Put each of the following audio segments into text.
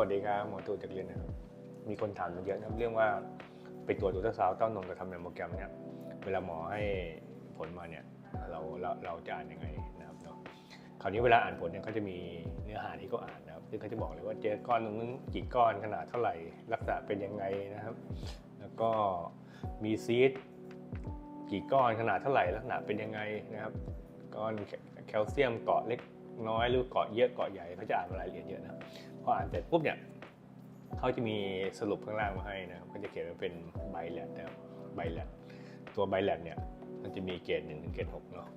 วัสดีครับหมอตูจากเรียนนะครับมีคนถามมาเยอะนะครับเรื่องว่าไปตรวจอุลตราซาวด์เต้านมกับทำแมมโมแกรมเนี่ยเวลาหมอให้ผลมาเนี่ยเราเราเราจะอ่านยังไงนะครับเนาะคราวนี้เวลาอ่านผลเนี่ยเขาจะมีเนื้อหาที่เขาอ่านนะครับซึ่งเขาจะบอกเลยว่าเจอก้อนตรงนั้นกี่ก้อนขนาดเท่าไหร่ลักษณะเป็นยังไงนะครับ แล้วก็มีซีดกี่ก้อนขนาดเท่าไหร่ลักษณะเป็นยังไงนะครับก้อนแคลเซียมเกาะเล็ก น้อยหรือเกาะเยอะเกาะใหญ่เขาจะอ่านรายละเอียดเยอะนะพออ่านเสร็จปุ๊บเนี่ยเขาจะมีสรุปข้างล่างมาให้นะก็จะเขียนว่าเป็นไบแลดนะครับแลดตัวไบแลดเนี่ยมันจะมีเกรดหนึ่งถึงเกรดหกเนาะ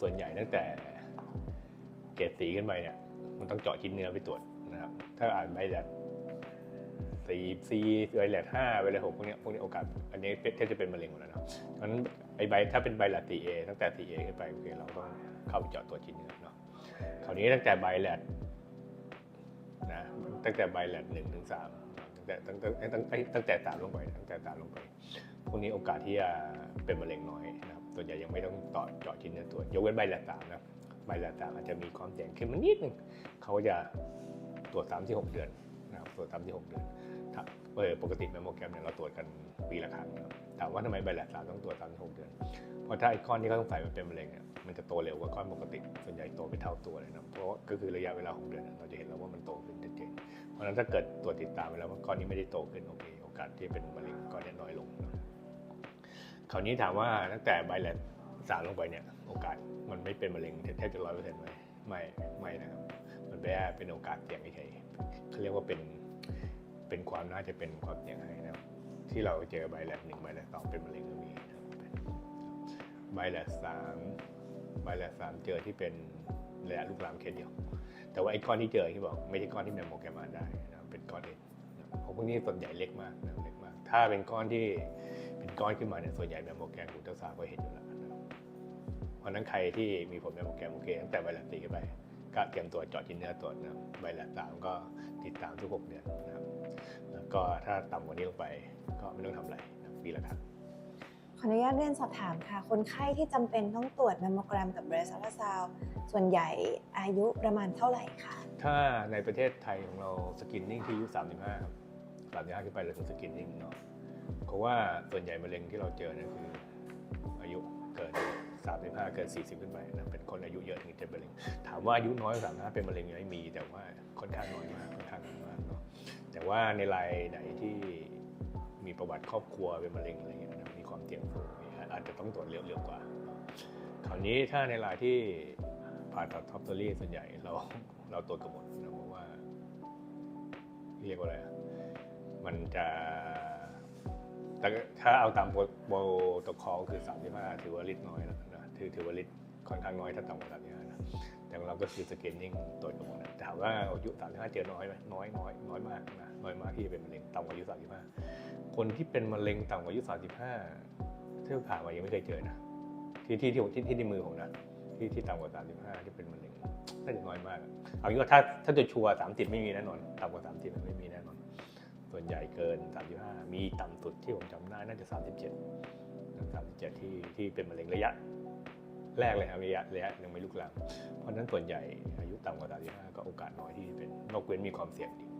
ส่วนใหญ่ตั้งแต่เกรดสีขึ้นไปเนี่ยมันต้องเจาะชิ้นเนื้อไปตรวจนะครับถ้าอ่านไบแลดสีซีไบแลดห้าไบแลดหกพวกนี้พวกนี้โอกาส อันนี้แทบจะเป็นมะเร็งหมดแล้วนะเพราะฉะนั้นไอใบถ้าเป็นไบแลดสีเอตั้งแต่สีเอขึ้นไปโอเคเราต้องเข้าไปเจาะตัวชิ้นเนื้อเนาะ คราวนี้ตั้งแต่ไบแลดนะตั้งแต่ไบแลดหนึ่งถึงสามตั้งแต่ตั้งแต่ตั้งแต่ตั้งแต่สามลงไปตั้งแต่สามลงไปพวกนี้โอกาสที่จะเป็นมะเร็งน้อยนะครับส่วนใหญ่ยังไม่ต้องต่อเจาะชิ้นเนื้อตรวยกเว้นไบแลดสามนะไบแลดสามอาจจะมีความเสี่ยงขึ้นมานิดนึงเขาจะตรวจสามที่หกเดือนนะครับตรวจสามที่หกเดือน เออปกติแมมโมแกรมเนี่ยเราตรวจกันปีละครั้งครับถามว่าทำไมไบแลดสามต้องตรวจสามถึงหกเดือน เพราะถ้าไอ้ก้อนที่เขาสงสัยมันเป็นมะเร็งเนี่ยมันจะโตเร็วกว่าก้อนปกติ ส่วนใหญ่โตเป็นเท่าตัวเลยนะ เพราะก็คือระยะเวลาหกเดือนเราจะเห็นแล้วว่ามันโตขึ้นชัดเจนเพราะฉะนั้นถ้าเกิดตรวจติดตามไปแล้วว่าก้อนนี้ไม่ได้โตขึ้นโอเคโอกาสที่เป็นมะเร็งก้อนนี้น้อยลงคราวนี้ถามว่าตั้งแต่ไบแลดสามลงไปเนี่ยโอกาสมันไม่เป็นมะเร็งแทบจะร้อยเปอร์เซ็นต์ไหมไม่ไม่นะครับมันแค่เป็นโอกาสเสี่ยงเฉยเขาเรียกว่าเป็น เป็นความน่าจะเป็นความเสี่ยงให้นะครับที่เราเจอไบแลดหนึ่งไบแลดสองเป็นมะเร็งก็มีนะครับไบแลดสามไบแลดสามเจอที่เป็นระยะลุกลามแค่เดียว แต่ว่าไอ้ก้อนที่เจอที่บอกไม่ใช่ก้อนที่แมมโมแกรมาได้นะครับเป็นก้อนเล็กนเพราะพวกนี้ส่วนใหญ่เล็กมากนะเล็กมาก ถ้าเป็นก้อนที่เป็นก้อนขึ้นมาเนี่ยส่วนใหญ่แมมโมแกรมอุลตราซาวก็เห็นอยู่แล้วเพราะนั้นใครที่มีผลแมมโมแกรมโอเคตั้งแต่ไบแลดสี่ไป ก็เตรียมตัวเจาะชิ้นเนื้อตรวจนะครับใบแลดสามก็ติดตามทุกหกเดือนนะครับแล้วก็ถ้าต่ำกว่านี้ลงไปก็ไม่ต้องทำอะไรนะครับปีละครั้งขออนุญาตเรียนสอบถามค่ะ คนไข้ที่จำเป็นต้องตรวจแมมโมแกรมกับเบรสอัลตราซาวด์ส่วนใหญ่อายุประมาณเท่าไหร่คะถ้าในประเทศไทยของเราสกินนิ่งที่อายุ35ครับ35ขึ้นไปเราถึงสกินนิ่งเนาะเพราะว่าส่วนใหญ่มะเร็งที่เราเจอเนี่ยคืออายุเกิน35 เกิน 40 ขึ้นไปนะเป็นคนอายุเยอะถึงจะเป็นมะเร็ง ถามว่าอายุน้อยกว่า35เป็นมะเร็งยังไม่มี แต่ว่าค่อนข้างน้อยมากค่อนข้างน้อยมากเนาะแต่ว่าในรายไหนที่มีประวัติครอบครัวเป็นมะเร็งอะไรเงี้ยนะมีความเสี่ยงสูงอาจจะต้องตรวจเร็วๆกว่า คราวนี้ถ้าในรายที่ผ่าตัดท็อปเตอรี่ส่วนใหญ่เราเราตรวจกันหมดนะเพราะว่า เรียกว่าอะไรอะมันจะแต่ถ้าเอาตามโปรโตคอลคือ 35 ถือว่าลิตน้อยแล้วน ถือถือว่าลิตค่อนข้างน้อยถ้าต่ำกว่า35นะแต่เราก็คือสกรีนนิ่งตรวจกันหมดนะถามว่าอายุ35เจอน้อยไหมน้อยน้อยน้อยมากนะน้อยมากที่จะเป็นมะเร็งต่ำกว่าอายุ35คนที่เป็นมะเร็งต่ำกว่าอายุ35ที่ผ่านมายังไม่เคยเจอนะที่ที่ที่ที่ที่ในมือผมนะที่ที่ต่ำกว่า35ที่เป็นมะเร็งน่าจะน้อยมากเอางี้ว่าถ้าถ้าจะชัวร์สามสิบไม่มีแน่นอนต่ำกว่าสามสิบไม่มีแน่นอน ส่วนใหญ่เกินสามสิบห้ามีต่ำสุดที่ผมจำได้น่าจะสามสิบเจ็ดสามสิบเจ็ดที่ที่เป็นมะเร็งระยะ แรกเลยครับระยะระยะยังไม่ลุกลามเพราะฉะนั้นส่วนใหญ่อายุต่ำกว่า35ก็โอกาสน้อยที่จะเป็นนอกเว้นมีความเสี่ยงจริง